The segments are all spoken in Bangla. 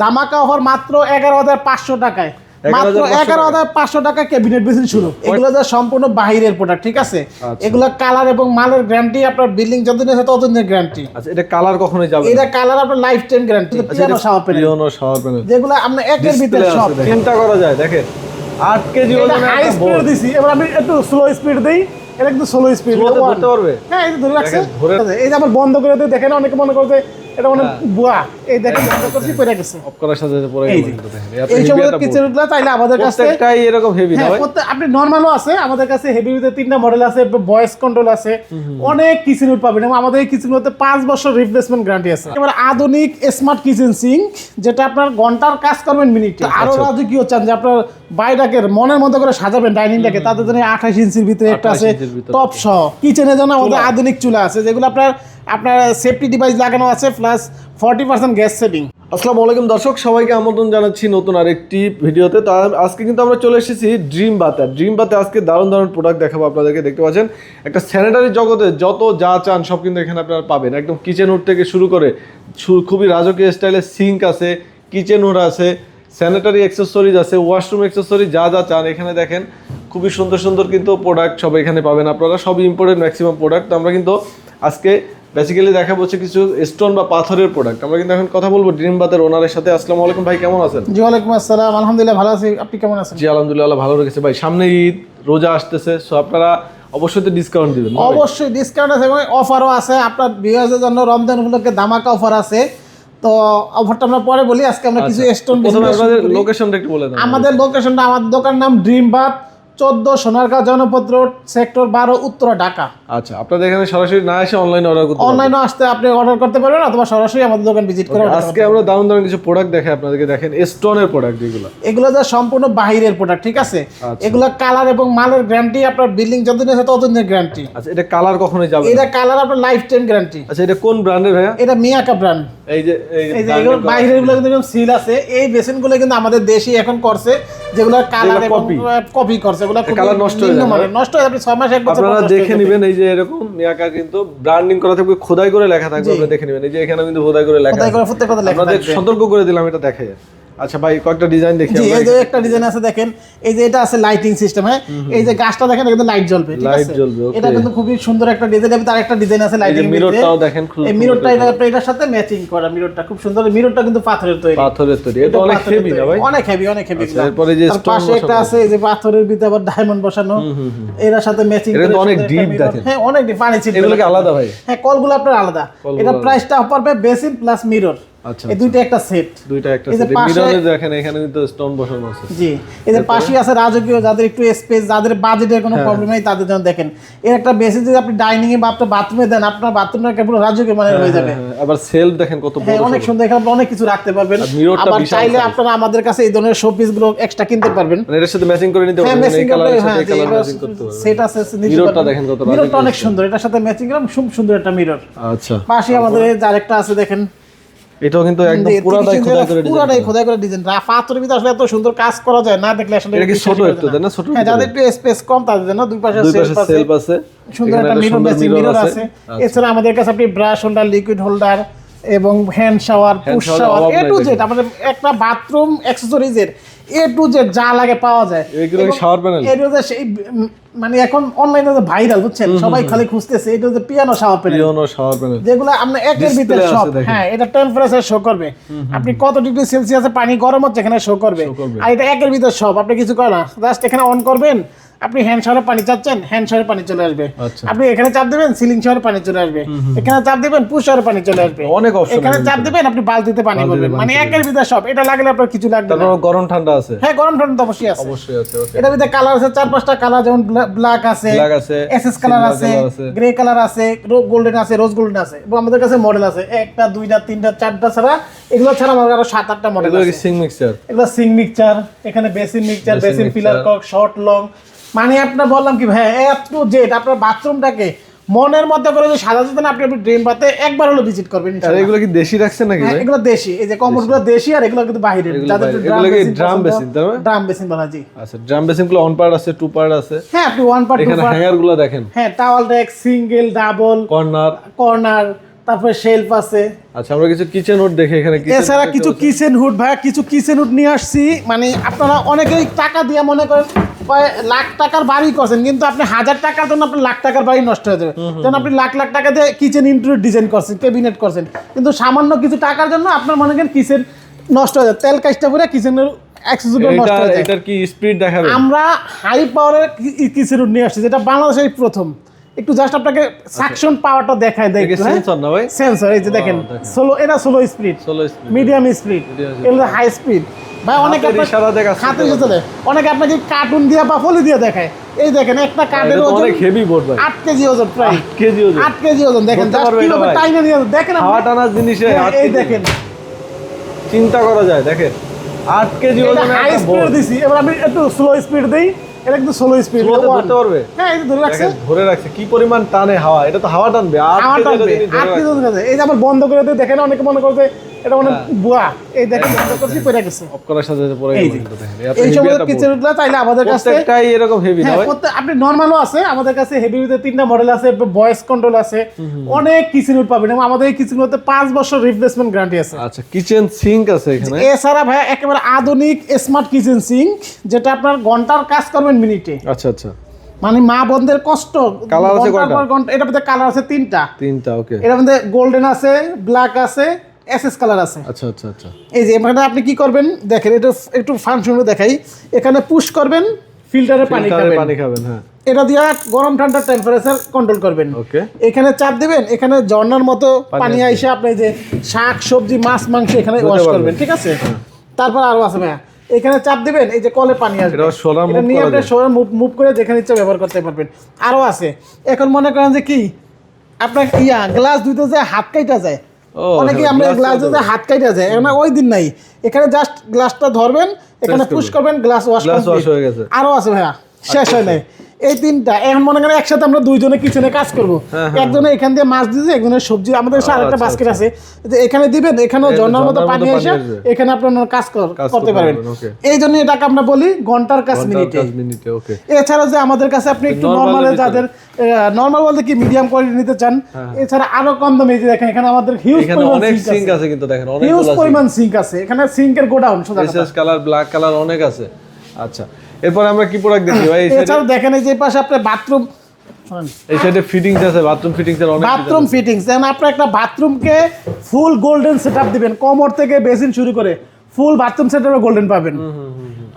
ধামাকা অফার মাত্র এগারো হাজার পাঁচশো টাকায়। মাত্র এগারো হাজার পাঁচশো টাকা ক্যাবিনেট বেসিন শুরু। এগুলো যে সম্পূর্ণ বাহিরের প্রোডাক্ট ঠিক আছে? আচ্ছা। এগুলো কালার এবং মালের গ্যারান্টি আপনার বিল্ডিং যতদিন আছে ততদিনের গ্যারান্টি আচ্ছা এটা কালার কখনোই যাবে এটা কালার আপনার lifetime guarantee piano shower panel piano shower panel যেগুলো একের ভিতরে সব। চিন্তা করা যায় দেখেন। 8 কেজি ওজনের হাই স্পিড দিছি এবার আমি একটু স্লো স্পিড দেই। এটা একটু স্লো স্পিড ধরতে পারবে? হ্যাঁ এই ধরে রাখছে। এই যে আবার বন্ধ করে দিয়ে দেখেন অনেকে মনে করছে এটা অনেক বুয়া। এই দেখেন করছি পড়ে গেছে। অফ করার সাথে সাথে পরে এই কিচেনগুলো চাইলে আমাদের কাছে প্রত্যেকটাই এরকম হেভি না হ্যাঁ, আপনি নর্মালও আছে আমাদের কাছে হেভি ভিতরে তিনটা মডেল আছে ভয়েস কন্ট্রোল আছে। অনেক কিচেন উড পাবেন। এবং আমাদের এই কিচেন বছর রিপ্লেসমেন্ট গ্যারান্টি আছে। এবার আধুনিক স্মার্ট কিচেন সিঙ্ক যেটা আপনার ঘণ্টার কাজ করবেন মিনিটে আরও আচ্ছা। রাজকীয় চান যে আপনার বাইরেকে মনের মতো করে সাজাবেন ডাইনিংটাকে তাদের জন্য আঠাশ ইঞ্চির ভিতরে একটা আছে। টপ সহ কিচেনে যেন আমাদের আধুনিক চুলা আছে যেগুলো আপনার আপনার সেফটি ডিভাইস লাগানো আছে plus forty percent gas saving আসসালামু আলাইকুম দর্শক, সবাইকে আমন্ত্রণ জানাচ্ছি নতুন আরেকটি ভিডিওতে। তো আজকে কিন্তু আমরা চলে এসেছি ড্রিম বাতে ড্রিম বাতে আজকে দারুণ দারুণ প্রোডাক্ট দেখাবো আপনাদেরকে, দেখতে পাচ্ছেন? একটা স্যানিটারি জগতে যত যা চান সব কিন্তু এখানে আপনারা পাবেন। একদম কিচেন উড থেকে শুরু করে খুবই রাজকীয় স্টাইলের সিঙ্ক আছে কিচেন উড আছে স্যানিটারি অ্যাক্সেসরিজ আছে ওয়াশরুম অ্যাক্সেসরিজ যা যা চান এখানে দেখেন, খুবই সুন্দর সুন্দর কিন্তু প্রোডাক্ট সব এখানে পাবেন আপনারা। সবই ইম্পোর্টেন্ট ম্যাক্সিমাম প্রোডাক্ট আমরা কিন্তু আজকে বেসিক্যালি দেখা হচ্ছে কিছু স্টোন বা পাথরের প্রোডাক্ট আমরা কিন্তু এখন কথা বলব ড্রিম বাতের ওনারের সাথে। আসসালামু আলাইকুম ভাই কেমন আছেন? জি ওয়ালাইকুম আসসালাম। আলহামদুলিল্লাহ ভালো আছি। আপনি কেমন আছেন? জি আলহামদুলিল্লাহ ভালো রেখেছে ভাই। সামনে ঈদ রোজা আসতেছে। সো আপনারা অবশ্যই তো ডিসকাউন্ট দিবেন অবশ্যই ডিসকাউন্ট আছে এবং অফারও আছে। আপনার বিয়ার্সের জন্য রমজান উপলক্ষে ধামাকা অফার আছে। তো অফারটা আমরা পরে বলি। আজকে আমরা কিছু স্টোন আচ্ছা। লোকেশনটা একটু বলে আমাদের লোকেশনটা আমাদের দোকান নাম ড্রিম বাথ চোদ্দ সোনারগাঁও জনপত্র সেক্টর বারো উত্তর ঢাকা। আচ্ছা আপনাদের এখানে সরাসরি না এসে অনলাইনে অর্ডার করতে অনলাইনে আসতে আপনি অর্ডার করতে পারবেন অথবা সরাসরি আমাদের দোকান ভিজিট করে আজকে আমরা দারুণ দারুণ কিছু প্রোডাক্ট দেখাই আপনাদেরকে। দেখেন স্টোনের প্রোডাক্ট যেগুলো। এগুলো যা সম্পূর্ণ বাহিরের প্রোডাক্ট ঠিক আছে? আচ্ছা। এগুলো কালার এবং মালের গ্যারান্টি আপনার বিল্ডিং যতদিন আছে ততদিনের গ্যারান্টি আচ্ছা এটা কালার কখনোই যাবে এটা কালার আপনার লাইফ টাইম গ্যারান্টি আচ্ছা এটা কোন ব্র্যান্ডের ভাইয়া? এটা মিয়াকা ব্র্যান্ড এই যে এই যে এগুলো বাইরেরগুলো কিন্তু সিল আছে। এই বেসিনগুলো কিন্তু আমাদের দেশি এখন করছে যেগুলো কালার এবং কপি করছে। এগুলো কালার নষ্ট হয়ে যাবে নষ্ট হয়ে আপনি ছয় মাস এক বছর আপনারা দেখে হয়ে নেবেন এই যে এরকম মিয়াকা কিন্তু ব্র্যান্ডিং করা থাকবে খোদাই করে লেখা থাকবে। আপনি দেখে নেবেন। এই যে এখানে কিন্তু খোদাই করে লেখা খোদাই করে আছে। প্রত্যেক কথা লেখা আপনাদের সতর্ক করে দিলাম এটা দেখে আচ্ছা ভাই কয়েকটা ডিজাইন দেখি এই যে একটা ডিজাইন আছে দেখেন এই যে এটা আছে লাইটিং সিস্টেম হ্যাঁ? এই যে গাছটা দেখেন কিন্তু লাইট জ্বলবে ঠিক আছে? জ্বলবে, এটা কিন্তু খুবই সুন্দর একটা ডিজাইন এবং তার একটা ডিজাইন আছে লাইটিং মিররটাও দেখেন খুব এই মিররটা এটা এটার সাথে ম্যাচিং করা মিররটা খুব সুন্দর। মিররটা কিন্তু পাথরের তৈরি। পাথরের তৈরি। এটা অনেক হেভি না ভাই? অনেক হেভি অনেক হেভি আচ্ছা, এরপরে যে পাশে একটা আছে এই যে পাথরের ভিতরে আবার ডায়মন্ড বসানো। এর সাথে ম্যাচিং এটা অনেক ডিপ দেখেন। হ্যাঁ অনেক ডিপ পানি ছিটবে। এগুলো কি আলাদা ভাই? হ্যাঁ কলগুলো আপনার আলাদা। এটা। প্রাইসটা পড়বে বেসিন প্লাস মিরর আচ্ছা এই দুইটা একটা সেট দুইটা একটা সেট মিররে দেখেন এখানে কিন্তু স্টোন বসানো আছে। জি এদের পাশে আছে রাজকীয় যাদের একটু স্পেস যাদের বাজেটের কোনো হ্যাঁ। প্রবলেম নেই তাদের জন্য দেখেন। এর একটা বেসিন যদি আপনি ডাইনিং এ বা আপনার বাথরুমে দেন আপনার বাথরুমটা কেবল রাজকীয় মানের হয়ে যাবে। হ্যাঁ, আবার সেলফ দেখেন কত বড় অনেক সুন্দর এখানে আপনি অনেক কিছু রাখতে পারবেন। আর mirror টা আবার চাইলে আপনারা আমাদের কাছে এই ধরনের শোপিসগুলো এক্সট্রা কিনতে পারবেন। মানে সাথে ম্যাচিং করে নিতে পারবেন এই কালারের সাথে এই কালার ম্যাচিং করতে পারবেন। সেট আছে। দেখেন কত অনেক সুন্দর এটার সাথে ম্যাচিং করে খুব সুন্দর একটা মিরর আচ্ছা। পাশে আমাদের যার একটা আছে দেখেন। এটাও কিন্তু একদম পুরাটাই খোদাই করে পুরাটাই খোদাই করে ডিজাইন পাথরের ভিতরে আসলে এত সুন্দর কাজ করা যায় না দেখলে আসলে এটা কি ছোট একটু তাই না ছোট হ্যাঁ যাদের একটু স্পেস কম তাদের জন্য দুই পাশে সেলফ আছে। সুন্দর একটা মিরর মেশিন মিরর আছে। আচ্ছা। এছাড়া আমাদের কাছে আপনি ব্রাশ হোল্ডার লিকুইড হোল্ডার এবং hand shower push shower A to. Z আমাদের একটা বাথরুম অ্যাক্সেসরিজের এ টু জেড যা লাগে পাওয়া যায়। এগুলো শাওয়ার প্যানেল এগুলো যে সেই মানে এখন অনলাইনে যে ভাইরাল বুঝছেন? সবাই খালি খুঁজতেছে এটা হচ্ছে piano shower panel piano shower panel যেগুলো আপনার একের ভিতরে সব হ্যাঁ এটা টেম্পারেচার শো করবে। আপনি কত ডিগ্রি সেলসিয়াসে পানি গরম হচ্ছে এখানে শো করবে। করবে। আর এটা একের ভিতরে সব আপনি কিছু করেন না। জাস্ট এখানে অন করবেন আপনি হ্যান্ড শাওয়ারে পানি চাচ্ছেন হ্যান্ড শাওয়ারে পানি চলে আসবে। আচ্ছা। আপনি এখানে চাপ দিবেন সিলিং শাওয়ারে পানি চলে আসবে। এখানে চাপ দিবেন পুশ শাওয়ারে পানি চলে আসবে। অনেক option এখানে চাপ দিবেন আপনি বালতিতে পানি করবেন মানে একের ভিতরে সব। এটা লাগলে আপনার কিছু লাগবে না। গরম ঠান্ডা আছে। হ্যাঁ গরম ঠান্ডা অবশ্যই আছে। অবশ্যই আছে এটার ভিতরে কালার আছে চার পাঁচটা কালার যেমন ব্ল্যাক আছে Black আছে, এসএস কালার আছে গ্রে কালার আছে গোল্ডেন আছে রোজ গোল্ডেন আছে। এবং আমাদের কাছে মডেল আছে। একটা দুইটা তিনটা চারটা ছাড়া এগুলো ছাড়া আমাদের আরও সাত আটটা মডেল আছে। সিং মিক্সচার এগুলো সিং মিক্সচার এখানে basin mixture basin. Pillar cock short long মানে আপনার বললাম কি ভাই এত জেড আপনার বাথরুমটাকে মনের মধ্যে করে যে সাজাতে দেন আপনি আপনি ড্রিম বাতে একবার হলো ভিজিট করবেন আর। এগুলো কি দেশি রাখছেন নাকি হ্যাঁ, ভাই? এগুলো দেশি এই যে কমোডগুলো দেশি। আর এগুলো কিন্তু বাইরের। যাদের এগুলো কি drum basin, তাই না? ড্রাম বেসিন বলা জি। আচ্ছা ড্রাম বেসিনগুলো অন পার্ট আছে টু পার্ট আছে? হ্যাঁ আপনি ওয়ান পার্ট টু পার্ট হ্যাঙ্গারগুলো দেখেন? হ্যাঁ towel rack single double corner corner তারপরে শেলফ আছে। আচ্ছা আমরা কিছু কিচেন হুড দেখে এখানে kitchen এছাড়া কিছু কিচেন হুড ভাইয়া কিছু কিচেন হুড নিয়ে আসছি। মানে আপনারা অনেকেই টাকা দিয়ে মনে করেন লাখ টাকার বাড়ি করছেন কিন্তু আপনি হাজার টাকার জন্য আপনার লাখ টাকার বাড়ি নষ্ট হয়ে যাবে। যেন আপনি লাখ লাখ টাকা দিয়ে কিচেন ইন্টেরিয়র ডিজাইন করছেন ক্যাবিনেট করছেন কিন্তু সামান্য কিছু টাকার জন্য আপনার মনে করেন কিচেন নষ্ট হয়ে যায় তেল কাজটা করে কিচেনের এটা এটার কি স্পিড দেখাবে? আমরা হাই পাওয়ারের কিচেন নিয়ে আসছি যেটা বাংলাদেশের প্রথম। একটু জাস্ট আপনাকে সাকশন পাওয়ারটা দেখায় দেয় এটা? সেন্সর না ভাই? সেন্সর এই যে দেখেন। সোলো এটা slow speed speed medium speed. এগুলো হাই স্পিড ভাই অনেক হাতে। অনেকে আপনাকে কার্টুন দিয়ে বা ফলি দিয়ে দেখায়। এই দেখেন একটা কার্ডের ওজন অনেক হেভি বোর্ড ভাই। আট কেজি ওজন প্রায়। আট কেজি ওজন। আট কেজি ওজন দেখেন কীভাবে টাইনা নিয়ে দেখেন হাওয়া টানার জিনিসে এই দেখেন। চিন্তা করা যায় দেখেন। আট কেজি ওজন হাই একটা স্পিড দিছি। এবার আমি একটু স্লো স্পিড দেই। এটা কিন্তু স্লো স্পিড ধরতে পারবে? হ্যাঁ যে ধরে রাখছে। ধরে রাখছে। কি পরিমাণ টানে হাওয়া। এটা তো হাওয়া টানবে। আট আমার কেজি এটা ওজন এই যে আমার বন্ধ করে দিয়ে দেখেন অনেকে মনে করছে এটা মানে হ্যাঁ। বুয়া। এই দেখেন করছি পড়ে গেছে। অফ করার সাথে সাথে পরে এই। কিচেনগুলো চাইলে আমাদের কাছে প্রত্যেকটাই এরকম হেভি না হ্যাঁ আপনি নর্মালও আছে আমাদের কাছে হেভি তিনটা মডেল আছে ভয়েস কন্ট্রোল আছে। অনেক কিচেন উড পাবেন এবং আমাদের এই কিচেন উডতে পাঁচ বছর রিপ্লেসমেন্ট গ্যারান্টি আছে। আচ্ছা কিচেন সিঙ্ক আছে এখানে? এছাড়া ভাই একেবারে আধুনিক স্মার্ট কিচেন সিঙ্ক যেটা আপনার ঘণ্টার কাজ করবেন মিনিটে আচ্ছা আচ্ছা। মানে মা বোনদের কষ্ট। Colour আছে কয়টা? এটার মধ্যে কালার আছে তিনটা। তিনটা ওকে এটার মধ্যে গোল্ডেন আছে ব্ল্যাক আছে এসএস কালার আছে। আচ্ছা আচ্ছা আচ্ছা। এই যে এখানে আপনি কি করবেন? দেখেন এটা একটু ফাংশন দেখাই। এখানে পুশ করবেন ফিল্টারে পানি খাবেন। পানি খাবেন হ্যাঁ। এটা দিয়ে গরম ঠান্ডা টেম্পারেচার কন্ট্রোল করবেন। ওকে এখানে চাপ দিবেন এখানে ঝর্ণার মতো পানি আইসে আপনি যে শাক সবজি মাছ মাংস এখানে ওয়াশ করবেন ঠিক আছে? তারপর আরও আছে ভাইয়া। এখানে চাপ দিবেন এই যে কলে পানি আসবে। এটা নিয়ে আপনি। সরা মুভ মুভ করে যেখানে ইচ্ছা ব্যবহার করতে পারবেন। আরও আছে। এখন মনে করেন যে কি? আপনার ইয়া গ্লাস ধুইতে যায় হাত কাইটা যায় অনেকে আমরা গ্লাস ধুতে হাত কাটা যায়। না ওই দিন নাই। এখানে জাস্ট গ্লাসটা ধরবেন এখানে। পুশ করবেন। গ্লাস ওয়াশ হয়ে গেছে। আরও আছে ভাইয়া। শেষ হয় নাই। এই তিনটা। এখন মনে করেন একসাথে আমরা দুইজনে কিচেনে কাজ করব। হ্যাঁ, হ্যাঁ। একজনে এখান দিয়ে মাছ দিয়েছে একজনের সবজি। আমাদের আরেকটা আচ্ছা, বাস্কেট আছে। যে এখানে দিবেন এখানেও এই ঝর্ণার মতো পানি আসবে। এখানে আপনার কাজ করতে পারবেন। এই জন্য এটাকে আমরা বলি ঘণ্টার কাজ মিনিটে। এছাড়া যে আমাদের কাছে আপনি একটু নর্মালে। যাদের নর্মাল বলতে কি মিডিয়াম কোয়ালিটি নিতে চান হ্যাঁ। এছাড়া আরও কম দামে এই যে দেখেন এখানে আমাদের হিউজ পরিমাণ সিঙ্ক আছে। কিন্তু দেখেন অনেক হিউজ পরিমাণ সিঙ্ক আছে। এখানে সিঙ্কের গোডাউন সোজা। কালার ব্ল্যাক কালার অনেক আছে। আচ্ছা। এরপর আমরা কি প্রোডাক্ট দেখি? ভাই এছাড়া দেখেন এই যে পাশে আপনার বাথরুম এই সাইডে ফিটিংস আছে বাথরুম ফিটিংস এর অনেক বাথরুম ফিটিংস যেন আপনার একটা বাথরুমকে ফুল গোল্ডেন সেটআপ দিবেন। কমর থেকে বেসিন শুরু করে ফুল বাথরুম সেটআপে গোল্ডেন পাবেন।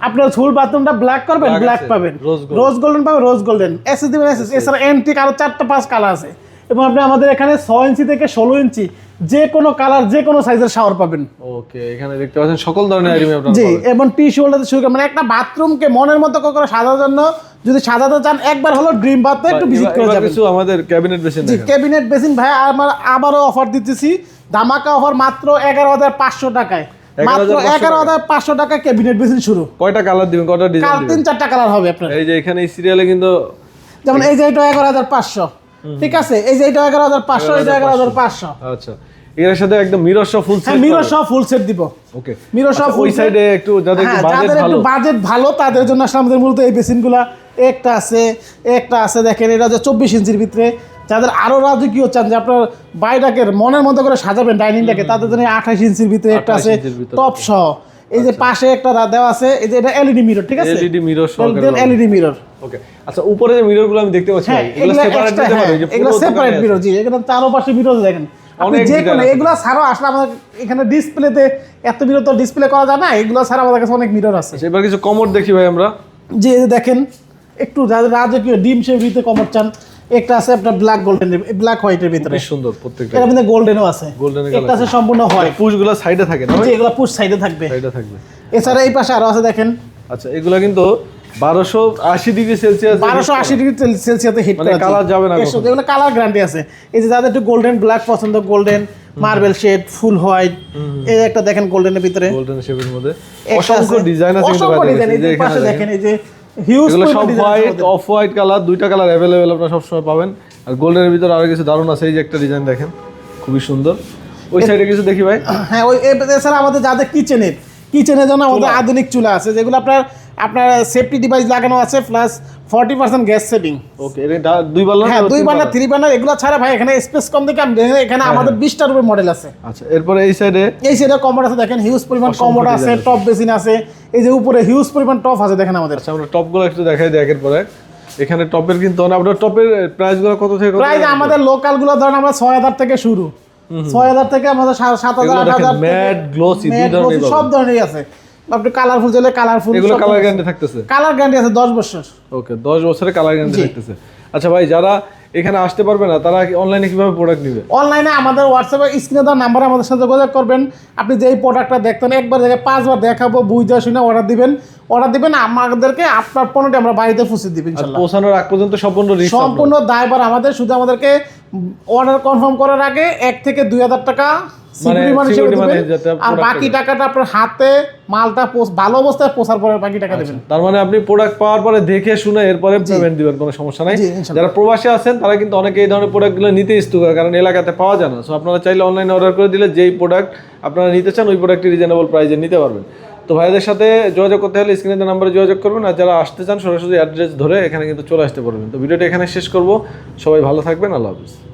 আপনার ফুল বাথরুমটা ব্ল্যাক করবেন ব্ল্যাক পাবেন। রোজ গোল্ডেন পাবেন রোজ গোল্ডেন এসএস দিবেন এসএস এছাড়া এন্টিক আরও চারটা পাঁচ কালার আছে। এবং আপনি আমাদের এখানে ছয় ইঞ্চি থেকে ষোলো ইঞ্চি যে কোনো কালার যে কোনো সাইজের শাওয়ার পাবেন। ওকে এখানে দেখতে পাচ্ছেন সকল ধরনের আইটেম আপনারা জি এবং টি শোল্ডার শুরু মানে একটা বাথরুমকে মনের মতো করে সাজানোর জন্য যদি সাজাতে চান একবার হলো ড্রিম বাথে একটু ভিজিট করে যাবেন। কিছু আমাদের ক্যাবিনেট বেসিন জি ক্যাবিনেট বেসিন ভাই আমার আবারও অফার দিতেছি। ধামাকা অফার মাত্র এগারো হাজার পাঁচশো টাকায়। মাত্র 11,500 এগারো হাজার পাঁচশো টাকা ক্যাবিনেট বেসিন শুরু। কয়টা কালার দিবেন? কয়টা কাল ডিজাইন তিন চারটা কালার হবে আপনার। এই যে এখানে এই সিরিয়ালে কিন্তু যেমন এই যে এটা এগারো হাজার পাঁচশো। ঠিক আছে এই যে এটা এগারো হাজার পাঁচশো এটা এগারো হাজার পাঁচশো। আচ্ছা এর সাথে একদম মিরর সহ ফুল হ্যাঁ মিরর সহ ফুল সেট দিব। ওকে সহ আচ্ছা, ওই সাইডে একটু যাদের একটু হ্যাঁ, বাজেট ভালো। বাজেট ভালো তাদের জন্য আসলে আমাদের মূলত এই বেসিনগুলা। একটা আছে একটা আছে দেখেন এটা যে চব্বিশ ইঞ্চির ভিতরে। যাদের আরও রাজকীয় চান যে আপনার বাইরাকের মনের মতো করে সাজাবেন ডাইনিংটাকে তাদের জন্য আঠাশ ইঞ্চির ভিতরে একটা আছে টপ সহ এই যে পাশে একটা দেওয়া আছে এই যে এটা এলইডি মিরর ঠিক আছে? এলইডি মিরর সহ এলইডি মিরর ওকে আচ্ছা উপরে যে মিররগুলো আমি দেখতে পাচ্ছি হ্যাঁ এগুলো সেপারেট দিতে হ্যাঁ, পারবে যে এগুলো সেপারেট মিরর জি এখানে চারোপাশে মিরর দেখেন। আপনি যে কোনো। এগুলো ছাড়াও আসলে আমাদের এখানে ডিসপ্লেতে এত মিরর তো ডিসপ্লে করা যায় না এগুলো ছাড়া আমাদের কাছে অনেক মিরর আছে। আচ্ছা, এবার কিছু কমোড দেখি ভাই আমরা। যে এই যে দেখেন একটু রাজকীয় ডিম শেপ ভিতরে কমর চান। একটা আছে আপনার ব্ল্যাক গোল্ডেন ব্ল্যাক হোয়াইটের ভিতরে। সুন্দর প্রত্যেকটা। এর মধ্যে গোল্ডেনও আছে। একটা আছে সম্পূর্ণ হোয়াইট পুশগুলো সাইডে থাকে না যে এগুলো পুশ সাইডে থাকবে। সাইডে থাকবে। এছাড়া এই পাশে আরও আছে দেখেন। আচ্ছা এগুলো কিন্তু বারোশো আশি ডিগ্রি সেলসিয়াস বারোশো আশি ডিগ্রি সেলসিয়াসে হিট মানে colour যাবে না এগুলো কালার গ্যারান্টি আছে। এই যে যাদের একটু গোল্ডেন ব্ল্যাক পছন্দ golden marble shade full white এই একটা দেখেন গোল্ডেনের ভিতরে। গোল্ডেন মধ্যে। অসংখ্য ডিজাইন আছে কিন্তু পাশে দেখেন এই যে হিউজ সব হোয়াইট অফ হোয়াইট কালার দুইটা কালার অ্যাভেলেবেল আপনারা সবসময় পাবেন। আর গোল্ডের ভিতরে আরও কিছু দারুণ আছে এই যে একটা ডিজাইন দেখেন খুবই সুন্দর। ওই সাইডে কিছু দেখি ভাই। হ্যাঁ ওই এছাড়া আমাদের যাদের কিচেনের কিচেনের জন্য আমাদের আধুনিক চুলা আছে যেগুলো আপনার আপনার সেফটি ডিভাইস লাগানো আছে plus forty percent gas saving. Okay দুই বাল্লা হ্যাঁ দুই বার্নার থ্রি বার্নার এগুলো ছাড়া ভাই এখানে স্পেস কম দেখে এখানে হ্যাঁ, আমাদের বিশটার উপরে মডেল আছে। আচ্ছা এরপরে এই সাইডে এই সেটা কমোড আছে দেখেন হিউজ পরিমাণ কমোড আছে টপ বেসিন আছে এই যে উপরে হিউজ পরিমাণ টপ আছে দেখেন আমাদের। আচ্ছা আমরা টপগুলো একটু দেখাই দিই একের পর এখানে টপের কিন্তু আপনার টপের প্রাইসগুলো কত থেকে প্রাইস আমাদের লোকালগুলো ধরেন আমরা ছয় হাজার থেকে শুরু। ছয় হাজার থেকে আমাদের সাত হাজার আট হাজার সব। ধরনেরই আছে। আপনি কালারফুল চাইলে কালারফুল এগুলো কালার গ্যারান্টি থাকতেছে। কালার গ্যারান্টি আছে দশ বছর। ওকে দশ বছরের কালার গ্যারান্টি থাকতেছে। আচ্ছা ভাই যারা এখানে আসতে পারবে না তারা অনলাইনে কীভাবে প্রোডাক্ট নিবে? অনলাইনে আমাদের হোয়াটসঅ্যাপে স্ক্রিনে দেওয়ার নাম্বারে আমাদের সাথে যোগাযোগ করবেন। আপনি যেই প্রোডাক্টটা দেখতেন একবার দেখে পাঁচবার দেখাবো বুঝতে শুনে অর্ডার দিবেন। অর্ডার দিবেন আমাদেরকে আপনার পণ্যটি আমরা বাড়িতে পৌঁছে দিবেন পৌঁছানোর আগ পর্যন্ত সম্পূর্ণ সম্পূর্ণ দায়ভার আমাদের শুধু আমাদেরকে অর্ডার কনফার্ম করার আগে এক থেকে দুই হাজার টাকা মানি আর বাকি টাকাটা আপনার হাতে মালটা ভালো অবস্থায় পরে বাকি টাকা দেবেন। তার মানে আপনি প্রোডাক্ট পাওয়ার পরে দেখে শুনে এরপরে পেমেন্ট দিবেন কোনো সমস্যা নাই। যারা প্রবাসী আছেন তারা কিন্তু অনেকে এই ধরনের প্রোডাক্টগুলো নিতে ইচ্ছুক কারণ এলাকাতে পাওয়া যায় না। সো আপনারা চাইলে অনলাইনে অর্ডার করে দিলে যেই প্রোডাক্ট আপনারা নিতে চান ওই প্রোডাক্টটি রিজনেবল প্রাইসে নিতে পারবেন। তো ভাইদের সাথে যোগাযোগ করতে হলে স্ক্রিনে নাম্বারে যোগাযোগ করবেন আর যারা আসতে চান সরাসরি অ্যাড্রেস ধরে এখানে কিন্তু চলে আসতে পারবেন। তো ভিডিওটা এখানে শেষ করব। সবাই ভালো থাকবেন, আল্লাহ হাফিজ।